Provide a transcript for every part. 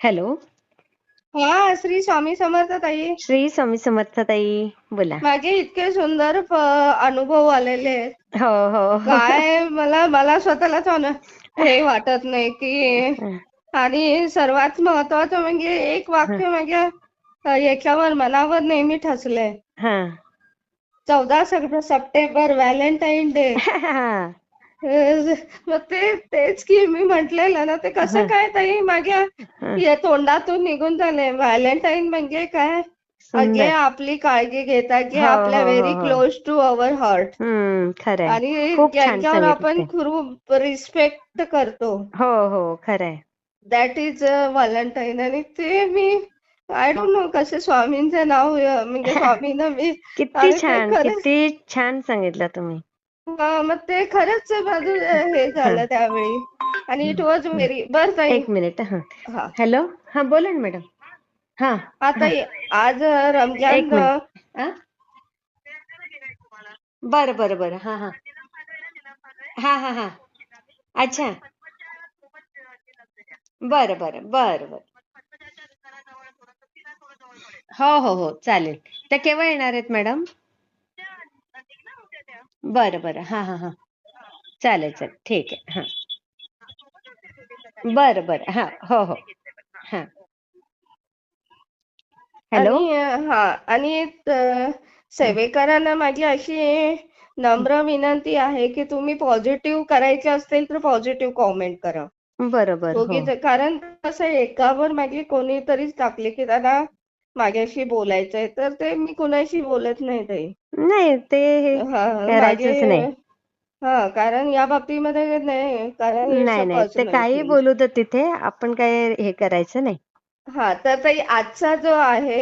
Hello. हा श्री स्वामी समर्थ ताई श्री स्वामी समर्थ ताई बोला. माझे इतके सुंदर अनुभव आलेले आहेत. हो हो. काय मला मला स्वतःलाच हे वाटत नाही की आणि सर्वात महत्वाचं म्हणजे एक वाक्य माझ्या याच्यावर मनावर नेहमी ठसलंय. हं. चौदा सप्टेंबर व्हॅलेंटाईन डे. मग ते तेच की मी म्हटलेलं ना ते कसं. काय ताई माझ्या. या तोंडातून निघून झालंय व्हॅलेंटाईन म्हणजे काय? सुंदर. आपली काळजी घेतात जे हो, आपल्या very. Close to our heart आणि ज्यांच्यावर आपण खूप रिस्पेक्ट करतो. हो हो खरंय. दॅट इज व्हॅलेंटाईन आणि ते मी आय डोंट नो कसे स्वामींचं नाव म्हणजे स्वामींना मी किती छान किती छान सांगितलं तुम्ही. मग ते खरंच माझं हे झालं त्यावेळी. आणि इट वॉज व्हेरी बर ताई. एक मिनिट हा. हॅलो हा बोला ना मॅडम हा. आता आज एक रमजान मिनिट? बरं बरं बरं. हा हा. हा हा हा. अच्छा. बरं बरं बरं बरं. हो हो हो. चालेल. त्या केव्हा येणार आहेत मॅडम बरं बरं. हा हा हा. चालेल चालेल. ठीक आहे. हा. बरं बरं. हा. हो हो. हा. हॅलो? आणि हा. आणि त- सेवेकरांना माझी अशी नम्र विनंती आहे की तुम्ही पॉझिटिव्ह करायचे असतील तर पॉझिटिव्ह कॉमेंट करा. बरोबर. हो. कारण कसं एकावर माझी कोणीतरीच टाकले की दादा माझ्याशी बोलायचंय तर ते मी कुणाशी बोलत नाही ताई नाही ते हे हा करायचंच माझे नाही. हा कारण या बाबतीमध्ये नाही कारण नाही नाही ते पर्सनल काही बोलू तर तिथे आपण काय हे करायचं नाही. हा तर ताई आजचा जो आहे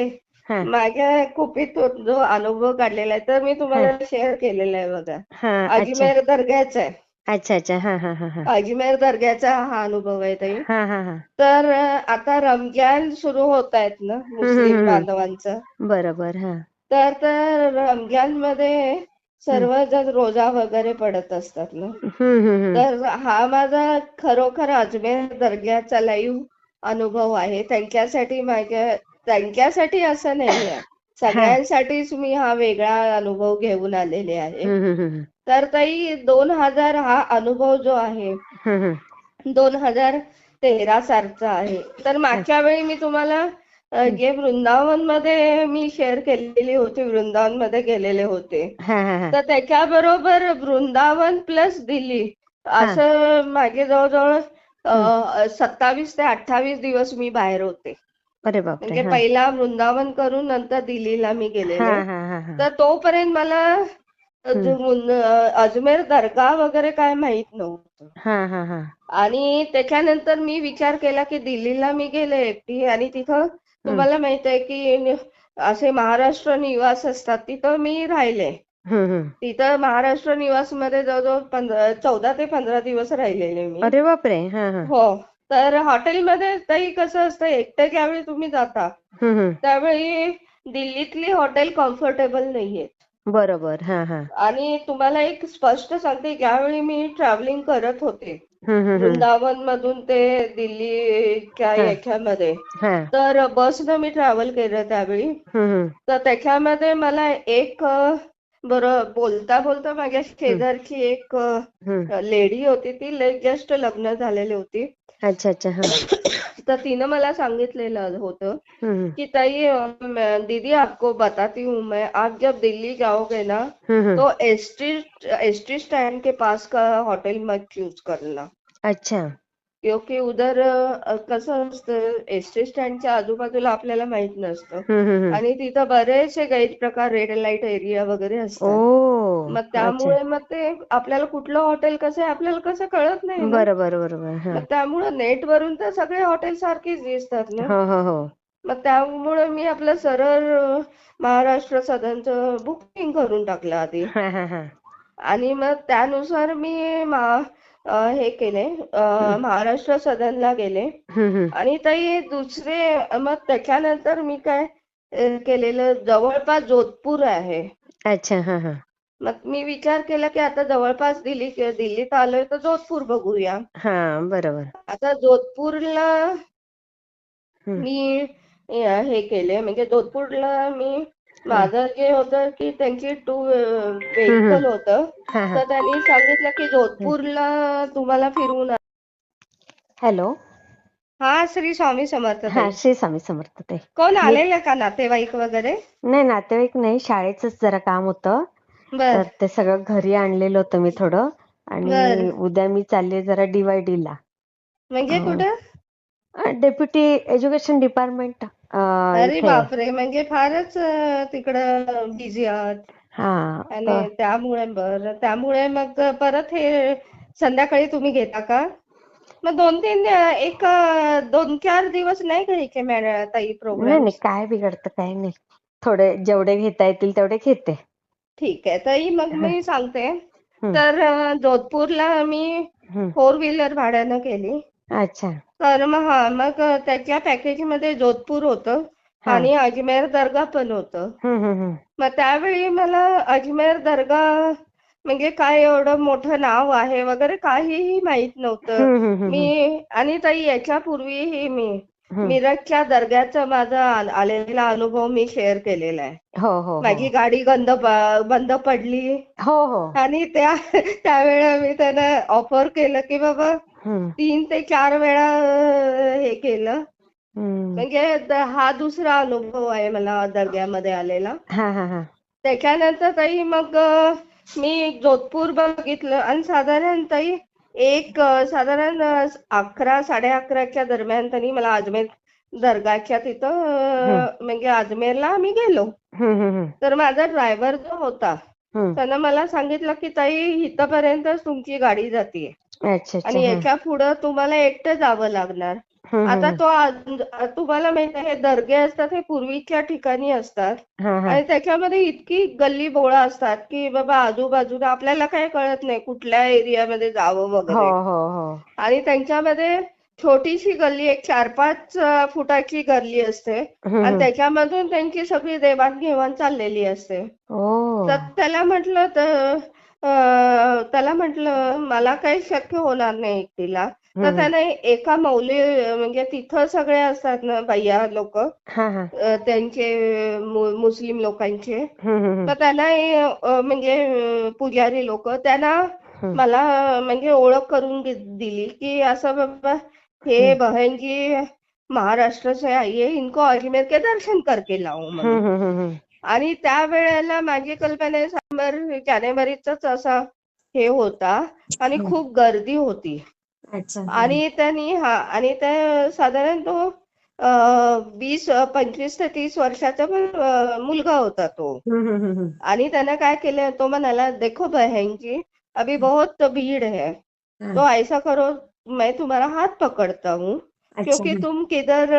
हा. माझ्या कुपीत जो अनुभव काढलेला आहे तर मी हा. तुम्हाला शेअर केलेला आहे बघा. हा अच्छा. अजमेर दर्ग्याचा आहे. अच्छा अच्छा. हा हा हा हा. अजमेर दर्ग्याचा हा अनुभव आहे ताई. हा हा हा. तर आता रमजान सुरू होत आहेत ना मुस्लिम बांधवांचं? बरोबर हा. तर तर रमजानमध्ये सर्वजण रोजा वगैरे पडत असतात ना? तर हा माझा खरोखर अजमेर दर्ग्याचा लाईव्ह अनुभव आहे. त्यांच्यासाठी माझ्या त्यांच्यासाठी असं नाहीये हा सगळ्यांसाठीच मी हा वेगळा अनुभव घेऊन आलेले आहे. तर ताई दोन हजार हा अनुभव जो आहे दोन हजार तेरा सालचा आहे. तर मागच्या वेळी मी तुम्हाला. जे वृंदावनमध्ये मी शेअर केलेली होती वृंदावनमध्ये गेलेले होते. तर त्याच्याबरोबर वृंदावन प्लस दिल्ली असं माझे जवळजवळ. सत्तावीस ते अठ्ठावीस दिवस मी बाहेर होते. अरे बापरे म्हणजे हा. पहिला वृंदावन करून नंतर दिल्लीला मी हा गेलेले. हा हा हा तर तोपर्यंत मला अजमेर दर्गा वगैरे काय माहीत नव्हतं. हा हा हा. आणि त्याच्यानंतर मी विचार केला की दिल्लीला मी गेले एकटी आणि तिथं. तुम्हाला माहीत आहे की असे महाराष्ट्र निवास असतात तिथं मी राहिले. हम्म हम्म. तिथं महाराष्ट्र निवासमध्ये जवळजवळ पंधरा चौदा ते पंधरा दिवस राहिलेले मी. अरे बापरे हा हा. हो. तर हॉटेलमध्ये ताई कसं असतं एकटं ज्यावेळी तुम्ही जाता त्यावेळी दिल्लीतली हॉटेल कम्फर्टेबल नाहीयेत. बरोबर हा हा. आणि तुम्हाला एक स्पष्ट सांगते ज्यावेळी मी ट्रॅव्हलिंग करत होते वृंदावन मधून ते दिल्लीच्या याच्यामध्ये तर बसनं मी ट्रॅव्हल केलं त्यावेळी. तर त्याच्यामध्ये मला एक बरं बोलता बोलता माझ्या शेजारची एक लेडी होती ती जस्ट लग्न झालेली होती. अच्छा अच्छा हाँ. तर तिनं मला सांगितलेलं होतं हम्म कि ताई अ, मैं- दीदी आपको बताती हूँ मैं आप जब दिल्ली जाओगे ना हम्म हम्म तो एसटी एसटी स्टैंड के पास का होटल मत चूज़ करना. अच्छा. क्योंकि उधर अ, कसं असतं? एसटी स्टँडच्या आजूबाजूला आपल्याला माहीत नसतं. आणि तिथं बरेचसे गैरप्रकार रेड लाइट एरिया वगैरे असतात. मग त्यामुळे मग ते आपल्याला कुठलं हॉटेल कसं आहे आपल्याला कसं कळत नाही बरोबर बरोबर त्यामुळे नेट वरून तर सगळे हॉटेल सारखीच दिसतात ना? हो हो हो. मग त्यामुळे मी आपलं सरळ महाराष्ट्र सदनचं बुकिंग करून टाकलं आधी. आणि मग त्यानुसार मी हे केले. महाराष्ट्र सदनला गेले. आणि ताई दुसरे मग त्याच्यानंतर मी काय केलेलं जवळपास जोधपूर आहे. अच्छा हा हा. मग मी विचार केला की आता जवळपास दिल्ली दिल्लीत आलोय तर जोधपूर बघूया. हा बरोबर. आता जोधपूरला. मी हे केले. म्हणजे जोधपूरला मी माझं जे होतं की त्यांची टू व्हेकल होतं तर त्यांनी सांगितलं की जोधपूरला तुम्हाला फिरवून हॅलो. हा श्री स्वामी समर्थ हा. श्री स्वामी समर्थ ताई. कोण आलेलं का नातेवाईक वगैरे? नाही नातेवाईक नाही शाळेचंच जरा काम होतं. बर. तर ते सगळं घरी आणलेलं होतं मी थोडं. आणि. उद्या मी चालले जरा डीवायडीला म्हणजे अं, कुठं? डेप्युटी एज्युकेशन डिपार्टमेंट अरे बापरे म्हणजे फारच तिकडं बिझी आहात. हा आणि त्यामुळे बरं त्यामुळे मग परत हे संध्याकाळी तुम्ही घेता का? मग दोन तीन एक दोन चार दिवस नाही घ्यायचे ताई प्रोग्राम नाही काय बिघडतं काय नाही. थोडे जेवढे घेता येतील तेवढे घेते. ठीक आहे ताई मग. मी सांगते. तर जोधपूरला मी. फोर व्हीलर भाड्यानं केली. अच्छा. तर मग हा मग त्याच्या पॅकेजमध्ये जोधपूर होतं हा. आणि अजमेर दर्गा पण होतं. हम्म, हम्म, हम्म. मग त्यावेळी मला अजमेर दर्गा म्हणजे काय एवढं मोठं नाव आहे वगैरे काहीही माहीत नव्हतं. हम्म, हम्म, हम्म, मी आणि ताई याच्यापूर्वीही मी हम्म. मिरजच्या दर्ग्याचा माझा आलेला अनुभव मी शेअर केलेला आहे. हो हो हो. माझी गाडी गंद प- बंद पडली हो हो. आणि त्या त्यावेळेला मी त्यांना ऑफर केलं की बाबा तीन ते चार वेळा हे केलं. म्हणजे हा दुसरा अनुभव आहे मला दर्ग्यामध्ये आलेला. त्याच्यानंतर ताई मग मी जोधपूर बघितलं आणि साधारण ताई एक साधारण अकरा साडे अकराच्या दरम्यान त्यांनी मला अजमेर दर्गाच्या तिथं म्हणजे अजमेरला आम्ही गेलो. तर माझा ड्रायव्हर जो होता. त्यानं मला सांगितलं की ताई इथपर्यंतच तुमची गाडी जातीये. अच्छा आणि हा. याच्या पुढं तुम्हाला एकटं जावं लागणार. आता तो तुम्हाला माहीत आहे हे दर्गे असतात हे पूर्वीच्या ठिकाणी असतात. हा हा. आणि त्याच्यामध्ये इतकी गल्ली बोळा असतात की बाबा आजूबाजूला आपल्याला काय कळत नाही कुठल्या एरियामध्ये जावं हो वगैरे. हो हो आणि त्यांच्यामध्ये छोटीशी गल्ली एक चार पाच फुटाची गल्ली असते. आणि. त्याच्यामधून त्यांची सगळी देवाणघेवाण चाललेली असते. तर त्याला म्हटलं तर त्याला म्हटलं मला काही शक्य होणार नाही एकटीला तर. त्याने एका मौली म्हणजे तिथं सगळे असतात ना भैया लोक त्यांचे मुस्लिम लोकांचे. तर त्यांना म्हणजे पुजारी लोक त्यांना. मला म्हणजे ओळख करून दिली की असं बाबा हे. बहन जी महाराष्ट्र से आई है इनको अजमेर के दर्शन करके लाओ म्हणून. आणि त्या वेळेला माझी कल्पना समर जानेवारीचाच असा हे होता आणि. खूप गर्दी होती आणि त्यांनी हा आणि त्या साधारण तो वीस पंचवीस ते तीस वर्षाचा पण मुलगा होता तो. आणि त्यानं काय केलं तो म्हणाला देखो बहन जी अभी बहुत भीड़ है तो. ऐसा करो मैं तुम्हारा हाथ पकड़ता हूँ क्योंकि. तुम किधर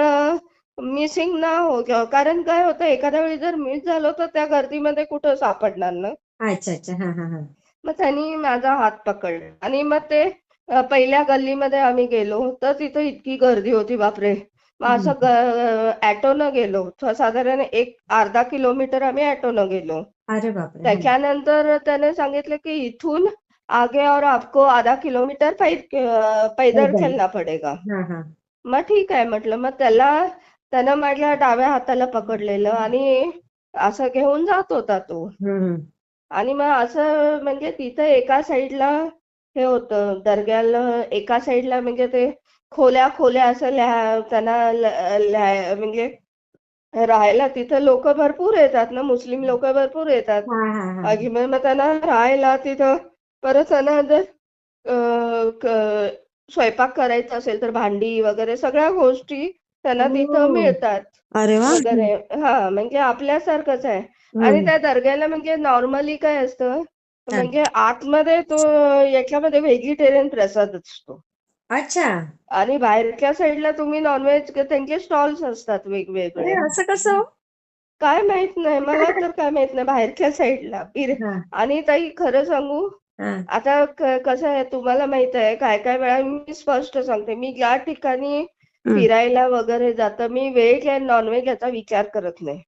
मिसिंग ना हो कारण काय होतं एखाद्या वेळी जर मिस झालं तर त्या गर्दीमध्ये कुठं सापडणार ना अच्छा अच्छा. हा हा हा. मग त्यांनी माझा हात पकडला. आणि मग ते अ, पहिल्या गल्लीमध्ये आम्ही गेलो. तर तिथं इतकी गर्दी होती बापरे. मग असं ग- ॲटोनं गेलो. साधारण एक अर्धा किलोमीटर आम्ही ॲटोनं गेलो. अरे बापरे. त्याच्यानंतर त्याने सांगितलं की इथून आगे और आपको आधा किलोमीटर पै अ, पैदल पैदल. चलना पडेगा. हा हा. मग ठीक आहे म्हटलं. मग त्याला त्यानं माझ्या डाव्या हाताला पकडलेलं आणि असं घेऊन जात होता तो. हम्म. आणि मग असं म्हणजे तिथं एका साईडला हे होतं दर्ग्याला एका साईडला म्हणजे ते खोल्या खोल्या असं लिहा त्यांना म्हणजे राहायला तिथं लोक भरपूर येतात ना मुस्लिम लोक भरपूर येतात. हा हा हा. अजमेर मग त्यांना राहायला तिथं परत त्यांना जर स्वयंपाक करायचा असेल तर भांडी वगैरे सगळ्या गोष्टी त्यांना तिथं ओ. मिळतात. अरे हा म्हणजे आपल्यासारखंच आहे. आणि. त्या दर्ग्याला म्हणजे नॉर्मली काय असतं. म्हणजे आतमध्ये तो याच्यामध्ये व्हेजिटेरियन प्रसाद असतो. अच्छा. आणि बाहेरच्या साईडला तुम्ही नॉनव्हेज त्यांचे स्टॉल्स असतात वेगवेगळे. असं कसं? काय माहीत नाही मला तर काय माहीत नाही बाहेरच्या साईडला आणि ताई खरं सांगू आता कसं आहे तुम्हाला माहीत आहे काय काय वेळा मी स्पष्ट सांगते. मी ज्या ठिकाणी. फिरायला वगैरे जातं. मी व्हेज आणि नॉनव्हेज याचा विचार करत नाही.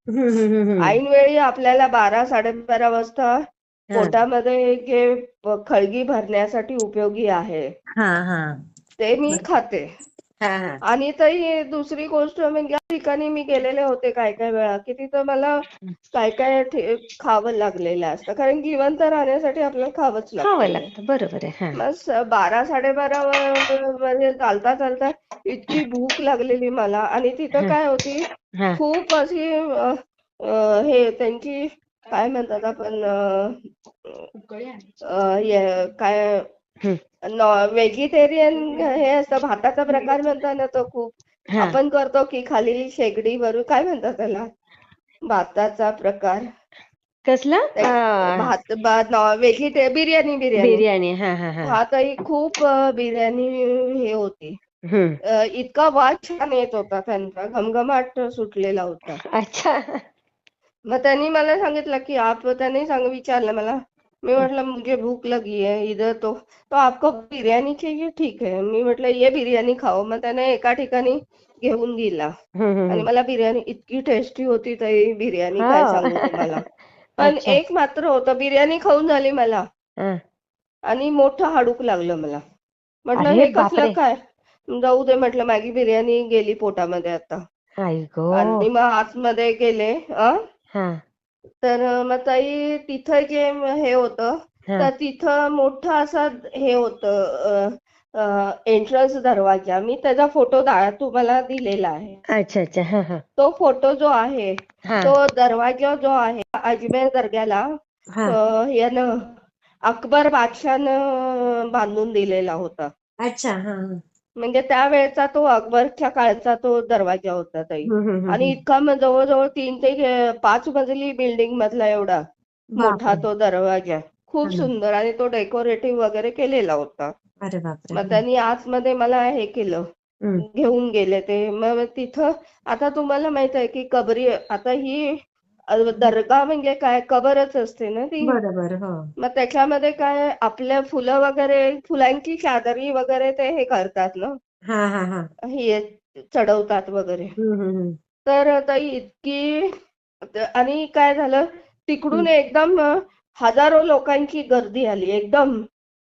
ऐन वेळी आपल्याला बारा साडेबारा वाजता. पोटामध्ये जे खळगी भरण्यासाठी उपयोगी आहे. हा हा. ते मी खाते. आणि ताई दुसरी गोष्ट म्हणजे या ठिकाणी मी गेलेले होते काय काय वेळा की तिथं मला काय काय खावं लागलेलं असतं. कारण जिवंत राहण्यासाठी आपल्याला खावंच खावं लागतं. बरोबर आहे. हा. मग स- बारा साडेबारा व- म्हणजे चालता चालता इतकी भूक लागलेली मला. आणि तिथं. काय होती खूप अशी हे त्यांची काय म्हणतात आपण अ, हे काय. व्हेजिटेरियन हे असतं भाताचा प्रकार म्हणतात ना तो खूप. हा. आपण करतो की खाली शेगडी वरून काय म्हणतात त्याला? भाताचा प्रकार. कसला? ते आ, भात भात व्हेजिटे बिर्याणी बिर्याणी. बिर्याणी हा हा हा. हा ताई खूप अ, बिर्याणी हे होती. हम्म. अ, इतका वास छान येत होता त्यांचा घमघमाट सुटलेला होता. अच्छा. मग त्यांनी मला सांगितलं की आप त्यांनी सांग विचारलं मला मी म्हटलं मुझे भूख लगी है इधर तो तो आपको बिर्याणी चाहिए ठीक है मी म्हटलं ये बिर्याणी खाओ मग त्याने एका ठिकाणी घेऊन गेला आणि. मला बिर्याणी इतकी टेस्टी होती ताई बिर्याणी काय. सांगू तुम्हाला पण. एक मात्र होतं बिर्याणी खाऊन झाली मला हा. आणि मोठं हाडूक लागलं मला म्हटलं हे कसलं. काय जाऊ दे म्हटलं मॅगी बिर्याणी गेली पोटामध्ये आता आणि मग आतमध्ये गेले अ तर मग ताई तिथं जे हे होतं तर तिथं मोठं असं हे होतं एंट्रन्स दरवाजा. मी त्याचा फोटो तुम्हाला दिलेला आहे. अच्छा अच्छा. हा हा. तो फोटो जो आहे तो दरवाजा जो आहे अजमेर दर्ग्याला यानं अकबर बादशाहनं बांधून दिलेला होता. अच्छा हा. म्हणजे त्यावेळेचा तो अकबरच्या काळचा तो दरवाजा होता ताई. आणि इतका मग जवळजवळ तीन ते पाच मजली बिल्डिंग मधला एवढा मोठा. तो दरवाजा खूप. सुंदर आणि तो डेकोरेटिव्ह वगैरे केलेला होता मग त्यांनी आतमध्ये मला हे केलं. घेऊन गेले ते मग तिथं आता तुम्हाला माहीत आहे की कबरी आता ही दर्गा म्हणजे काय? कबरच असते ना ती? बरोबर हो. मग त्याच्यामध्ये काय? आपल्या फुलं वगैरे फुलांची चादरी वगैरे ते हे करतात ना? हा हा हा. हे चढवतात वगैरे. हम्म, हम्म, हम्म. तर ताई इतकी आणि काय झालं? तिकडून एकदम हजारो लोकांची गर्दी आली एकदम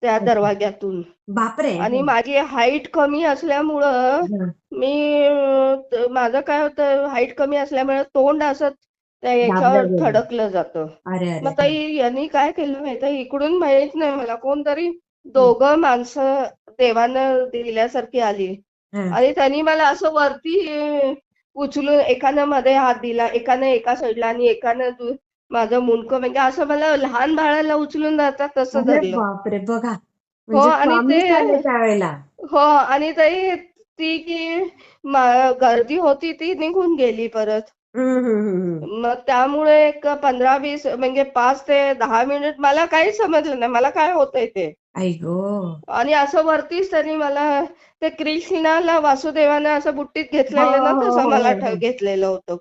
त्या. दरवाज्यातून. बापरे आणि माझी हाईट कमी असल्यामुळं हा. मी अ, त- माझं काय होतं? हाईट कमी असल्यामुळे तोंड असं त्या याच्यावर. थडकलं जातं. मग ताई यांनी काय केलं माहिती इकडून माहीत नाही मला. कोणतरी दोघं माणसं देवानं दिल्यासारखी आली. आणि त्यांनी मला असं वरती उचलून एकानं मध्ये हात दिला एकानं एका साईडला आणि एकानं माझं मुंडकं. म्हणजे असं मला लहान बाळाला उचलून जातात तसं धरलं बघा. हो म्हणजे आणि ते हो आणि ताई ती की गर्दी होती ती निघून गेली परत. मग त्यामुळे एक पंधरा वीस म्हणजे पाच ते दहा मिनिट मला काही समजलं नाही मला काय होतंय ते आई गो आणि असं वरतीच त्यांनी मला ते कृष्णाला वासुदेवानं असं बुट्टीत घेतलेलं ना हो, हो, तसं हो, मला ठ-. घेतलेलं होतं.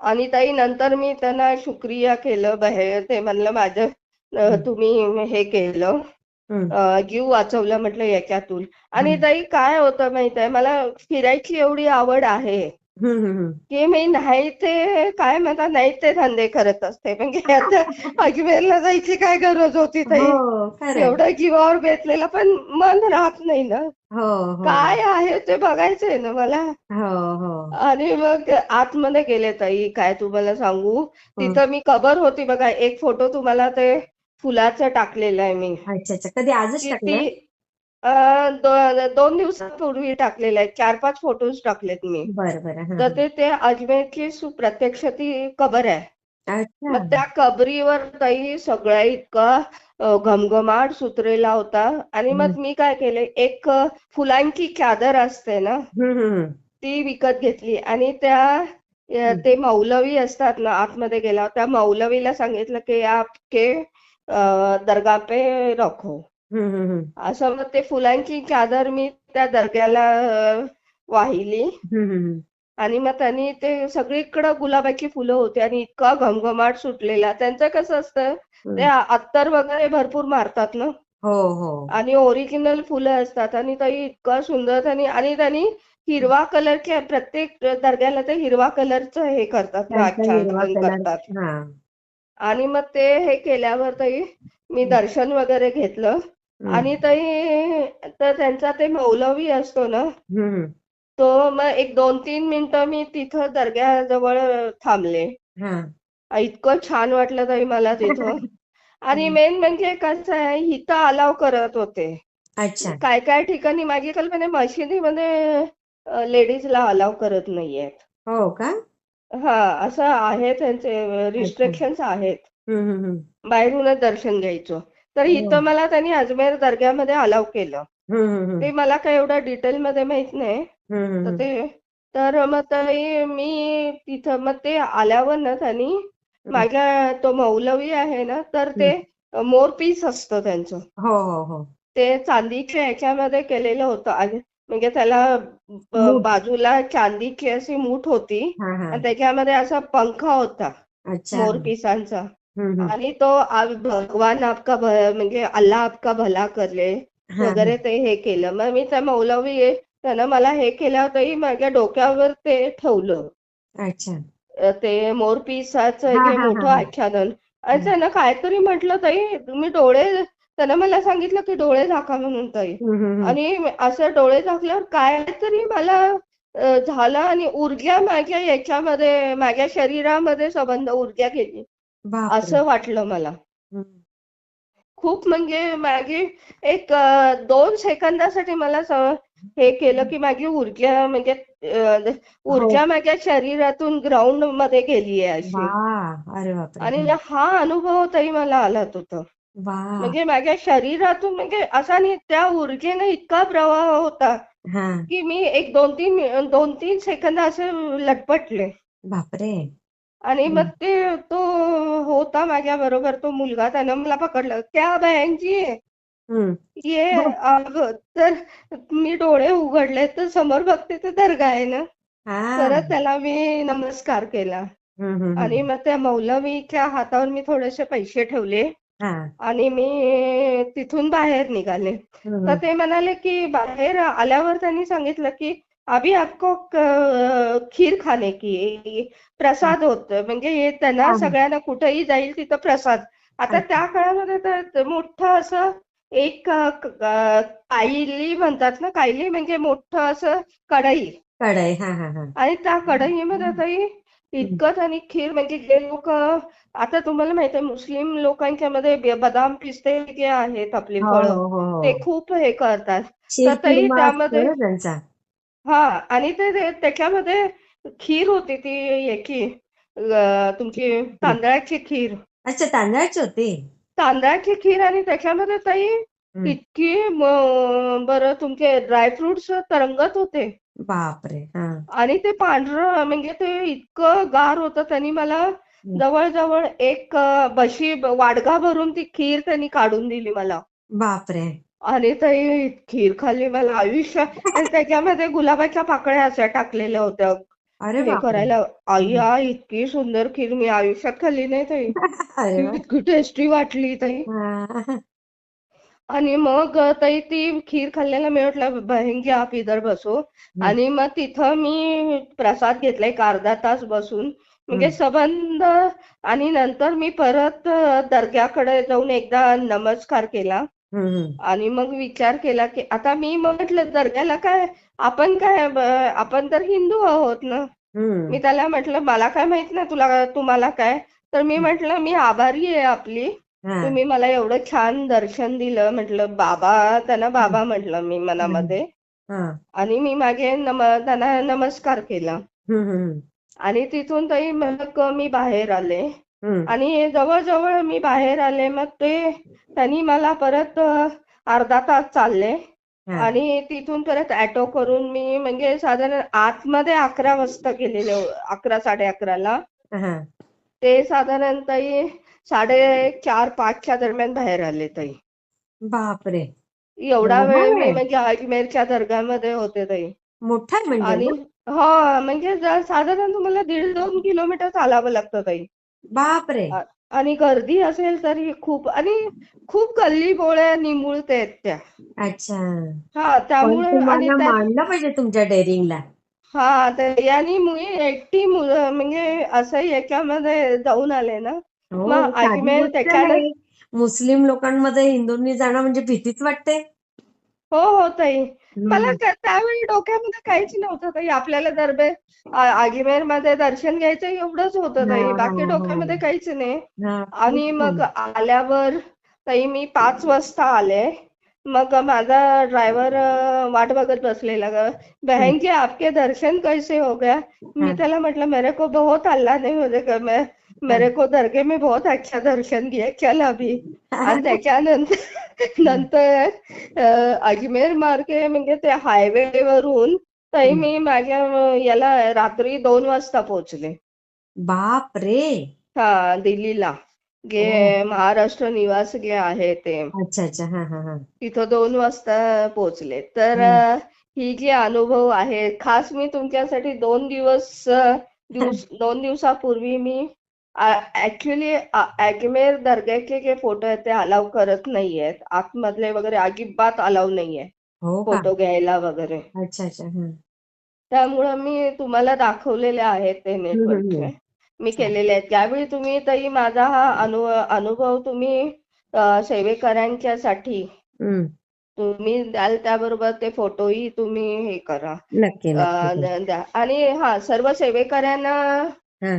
आणि ताई नंतर मी त्यांना शुक्रिया केलं बाहेर ते म्हणलं माझं अ. तुम्ही हे केलं. अ, जीव वाचवला म्हटलं याच्यातून आणि. ताई काय होतं माहीत आहे मला फिरायची एवढी आवड आहे की मी नाही ते काय म्हणतात नाही ते धंदे करत असते. म्हणजे आता अजमेरला जायची काय गरज होती ताई? हो खरंय. एवढं जीवावर बेतलेलं पण मन राहत नाही ना. हो हो. काय आहे ते बघायचंय ना मला. हो हो. आणि मग आतमध्ये गेले ताई काय तुम्हाला सांगू? तिथं मी कबर होती बघा एक फोटो तुम्हाला ते फुलाचं टाकलेलं आहे मी. अच्छा अच्छा. कधी आजच की ती दो- दोन दिवसांपूर्वी टाकलेलं आहे चार पाच फोटोज टाकलेत मी बरं बरं तर ते ते अजमेरची प्रत्यक्ष ती कबर आहे मग त्या कबरीवर ताई सगळ्या इतका घमघमाट सुतरेला होता आणि मग. मी काय केले एक फुलांची चादर असते ना. ती विकत घेतली आणि त्या. ते मौलवी असतात ना आतमध्ये गेला त्या मौलवीला सांगितलं की आपके दर्गा पे रखो. असं मग ते फुलांची चादर मी त्या दर्ग्याला वाहिली. आणि मग त्यांनी ते सगळीकडं गुलाबाची फुलं होती आणि इतका घमघमाट सुटलेला त्यांचं कसं असतं ते. अत्तर वगैरे भरपूर मारतात ना हो हो आणि ओरिजिनल फुलं असतात आणि ताई इतकं सुंदर त्यांनी आणि त्यांनी हिरवा कलरच्या प्रत्येक दर्ग्याला ते हिरवा कलरचं हे करतात कलर करतात आणि मग ते हे केल्यावर ताई मी. दर्शन वगैरे घेतलं. आणि ताई तर त्यांचा ते मौलवी असतो ना. तो मग एक दोन तीन मिनिटं मी तिथं दर्ग्याजवळ थांबले. इतकं छान वाटलं ताई मला तिथं. आणि मेन म्हणजे कसं आहे इथं अलाव करत होते. अच्छा. काय काय ठिकाणी माझी कल्पना मशिदीमध्ये लेडीजला अलाव करत नाहीयेत. हो का? हा असं आहे त्यांचे रिस्ट्रिक्शन्स आहेत. बाहेरूनच दर्शन घ्यायचं. तर हो. इथं मला त्यांनी अजमेर दर्ग्यामध्ये अलाव केलं. ते मला काही एवढं डिटेलमध्ये माहीत नाही. तर. ते तर मग ते मी तिथं मग ते आल्यावर ना त्यांनी माझ्या तो मौलवी आहे ना तर ते मोरपीस असतं त्यांचं. हो हो हो. ते चांदीच्या ह्याच्यामध्ये केलेलं होतं. म्हणजे त्याला. बाजूला चांदीची अशी मूठ होती. आणि त्याच्यामध्ये असा पंखा होता. हम्म, हम्म. आणि तो भगवान आपका म्हणजे अल्लाह आपका भला करले वगैरे ते हे केलं. मग मी त्या मौलवी आहे, त्यानं मला हे केल्यावरही माझ्या डोक्यावर ते ठेवलं. ते मोरपिसाचं हा, मोठं. आच्छादन आणि त्यानं काहीतरी म्हटलं ताई तुम्ही डोळे त्यानं मला सांगितलं की डोळे झाका म्हणून ताई. आणि असं डोळे झाकल्यावर काहीतरी मला झालं आणि ऊर्जा माझ्या याच्यामध्ये माझ्या शरीरामध्ये संबंध ऊर्जा गेली. असं वाटलं मला. खूप म्हणजे माझी एक दोन सेकंदासाठी मला हे केलं की माझी ऊर्जा म्हणजे ऊर्जा माझ्या शरीरातून ग्राउंडमध्ये गेली आहे अशी. आणि हा अनुभव ताई मला आला होता म्हणजे माझ्या शरीरातून म्हणजे असा नाही त्या ऊर्जेने इतका प्रवाह होता हा. की मी एक दोन तीन मि- दोन तीन सेकंद असे लटपटले. बापरे. आणि मग ते तो होता माझ्या बरोबर तो मुलगा त्यानं मला पकडलं. जी हम्म. ये अगं तर मी डोळे उघडले तर समोर बघते ते दर्गा आहे ना? परत त्याला मी नमस्कार केला. आणि मग त्या मौलवीच्या हातावर मी थोडेसे पैसे ठेवले आणि मी तिथून बाहेर निघाले. तर ते म्हणाले की बाहेर आल्यावर त्यांनी सांगितलं की अभी आपको खीर खाने की है. प्रसाद होत म्हणजे हे त्यांना हा. सगळ्यांना कुठेही जाईल तिथं प्रसाद. आता. त्या काळामध्ये तर मोठं असं एक कायली म्हणतात ना कायली म्हणजे मोठं असं कढई. कढई हा हा हा. आणि त्या कढईमध्ये ताई इतकं त्यांनी खीर म्हणजे जे लोक आता तुम्हाला माहिती आहे मुस्लिम लोकांच्या मध्ये बदाम पिस्ते जे आहेत आपली हो फळं हो हो हो. ते खूप हे करतात. तर शिरखुर्मा त्यामध्ये हा आणि ते ते- त्याच्यामध्ये खीर होती ती याची अ, तुमची तांदळाची खीर. अच्छा तांदळाची होती? तांदळाची खीर आणि त्याच्यामध्ये ताई. इतकी म- बरं तुमचे ड्रायफ्रुट्स तरंगत होते. बापरे हा. आणि ते पांढरं म्हणजे ते इतकं गार होतं त्यांनी मला जवळजवळ एक अ, बशी वाडगा भरून ती खीर त्यांनी काढून दिली मला. बापरे. आणि ताई खीर खाल्ली मला आयुष्य. त्याच्यामध्ये गुलाबाच्या पाकळ्या अशा टाकलेल्या होत्या. अरे हे बापरे. करायला आय्या इतकी सुंदर खीर मी आयुष्यात खाल्ली नाही ताई. अरे वा. इतकी टेस्टी वाटली ताई. हा. आणि मग ताई ती खीर खाल्ल्याला मी म्हटलं बहीण जी आप इधर बसो. आणि मग तिथं मी प्रसाद घेतला एक अर्धा तास बसून. म्हणजे हम्म. संबंध आणि नंतर मी परत अ, दर्ग्याकडे जाऊन एकदा नमस्कार केला. आणि मग विचार केला की आता मी म्हटलं दर्ग्याला काय आपण काय आपण तर हिंदू आहोत ना. मी त्याला म्हटलं मला काय माहीत नाही तुला तुम्हाला काय तर मी म्हटलं मी आभारी आहे आपली. तुम्ही मला एवढं छान दर्शन दिलं म्हटलं बाबा त्यांना बाबा म्हटलं मी मनामध्ये. आणि मी मागे नम त्यांना नमस्कार केला. आणि तिथून ताई मग मी बाहेर आले. आणि जवळजवळ मी बाहेर आले मग ते त्यांनी मला परत अर्धा तास चालले. आणि तिथून परत ऑटो करून मी म्हणजे साधारण आतमध्ये अकरा वाजता गेलेले अकरा साडे अकराला. ते साधारण ताई साडे चार पाचच्या दरम्यान बाहेर आले ताई बापरे एवढा वेळ मी? म्हणजे अजमेरच्या दर्ग्यामध्ये होते ताई मोठा म्हणजे आणि? हा म्हणजे साधारण तुम्हाला दीड दोन किलोमीटर चालावं लागतं ताई बापरे. आणि गर्दी असेल तरी खूप आणि खूप गल्ली बोळ्या निमुळते आहेत त्या. अच्छा. हा त्यामुळे आणि त्या मानलं पाहिजे तुमच्या डेअरिंगला. हा तर यांनी मुली एकटी मुलं म्हणजे असं याच्यामध्ये जाऊन आले ना. हो मग साधी अजमेर गोष्ट त्याच्यानं नाही. मुस्लिम लोकांमध्ये हिंदूंनी जाणं म्हणजे भीतीच वाटते. हो हो ताई. मला त्यावेळी डोक्यामध्ये काहीच नव्हतं ताई. आपल्याला दरबे अजमेरमध्ये दर्शन घ्यायचं एवढंच होतं ताई. हा, बाकी हा, डोक्यामध्ये हा. काहीच नाही. हा, आणि मग. आल्यावर ताई मी पाच वाजता आले. मग माझा ड्रायव्हर वाट बघत बसलेला ग. बहन जी आपके दर्शन कैसे हो गया? मी हा. त्याला म्हटलं मेरे को बहुत अल्लाह ने मुझे क- मैं मेरे को दरगे में बहुत अच्छा दर्शन दिया चल अभी। आणि त्याच्यानंतर नंतर अजमेर मार्गे म्हणजे ते हायवे वरून ताई हम्म. मी माझ्या याला रात्री दोन वाजता पोहोचले. बाप रे हा दिल्लीला. जे. महाराष्ट्र निवास जे आहे ते. अच्छा अच्छा. तिथं दोन वाजता पोहोचले. तर ही जी अनुभव आहे खास मी तुमच्यासाठी दोन दिवस दिवस दोन दिवसापूर्वी मी ऍक्च्युली अजमेर दर्ग्याचे जे फोटो आहेत ते अलाव करत नाहीयेत. आतमधले वगैरे अजिबात अलाव नाहीये हो का? फोटो घ्यायला वगैरे. अच्छा अच्छा. हा. त्यामुळं मी तुम्हाला दाखवलेले आहेत ते हम्म, हम्म, नेटवर्कचे हम्म. मी केलेले आहेत. त्यावेळी तुम्ही ताई माझा हा अनु अनुभव तुम्ही अ, सेवेकरांच्यासाठी हम्म. तुम्ही द्याल त्याबरोबर ते फोटोही तुम्ही हे करा. नक्की अ, नक्की. द- द्या आणि हा सर्व सेवेकऱ्यांना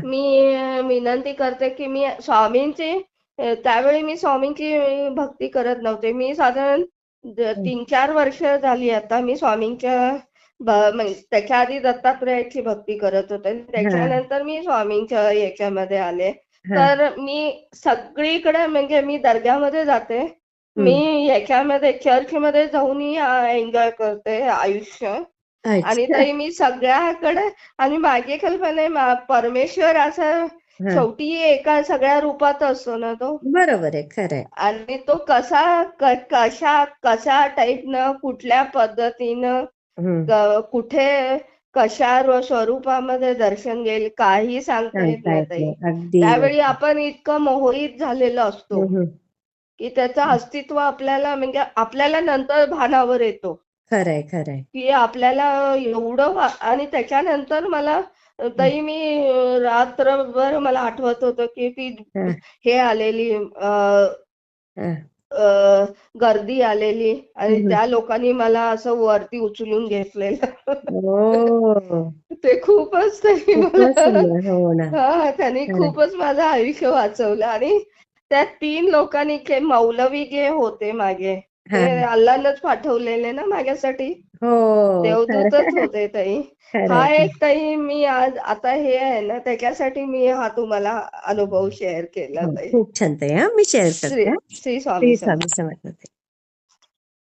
मी विनंती करते की मी स्वामींची त्यावेळी मी स्वामींची भक्ती करत नव्हते. मी साधारण तीन चार वर्ष झाली आता मी स्वामींच्या म्हणजे त्याच्या आधी दत्तात्रयाची भक्ती करत होते. त्याच्यानंतर मी स्वामींच्या याच्यामध्ये आले. तर मी सगळीकडे म्हणजे मी दर्ग्यामध्ये जाते. मी. याच्यामध्ये चर्चमध्ये जाऊनही एन्जॉय करते आयुष्य. आणि ताई मी सगळ्याकडे आणि माझी कल्पना आहे परमेश्वर असं शेवटी एका सगळ्या रूपात असतो ना तो. बरोबर आहे आणि तो कसा कशा कशा टाईपनं कुठल्या पद्धतीनं कुठे कशा स्वरूपामध्ये दर्शन घेईल काही सांगता येत नाही त्यावेळी आपण इतकं मोहित झालेलो असतो. की त्याचं अस्तित्व आपल्याला म्हणजे आपल्याला नंतर भानावर येतो. खरं आहे खरं आहे की आपल्याला एवढं वा- आणि त्याच्यानंतर मला ताई मी रात्रभर मला आठवत होतं की ती हा, हे आलेली अं, हा. अं, गर्दी आलेली आणि हम्म. त्या लोकांनी मला असं वरती उचलून घेतलेलं ओ ते खूपच त्यांनी खूपच मला सुंदर हो ना हा त्यांनी. खूपच माझं आयुष्य वाचवलं आणि त्या तीन लोकांनी जे मौलवी जे होते मागे हा ते पाठवलेले ना माझ्यासाठी. हो देवदूतच होते ताई. हा एक ताई मी आज आता हे आहे ना त्याच्यासाठी मी हा तुम्हाला अनुभव शेअर केला हो, ताई. खूप छान ताई हा. मी शेअर श्री करते. श्री स्वामी श्री स्वामी समर्थ ताई.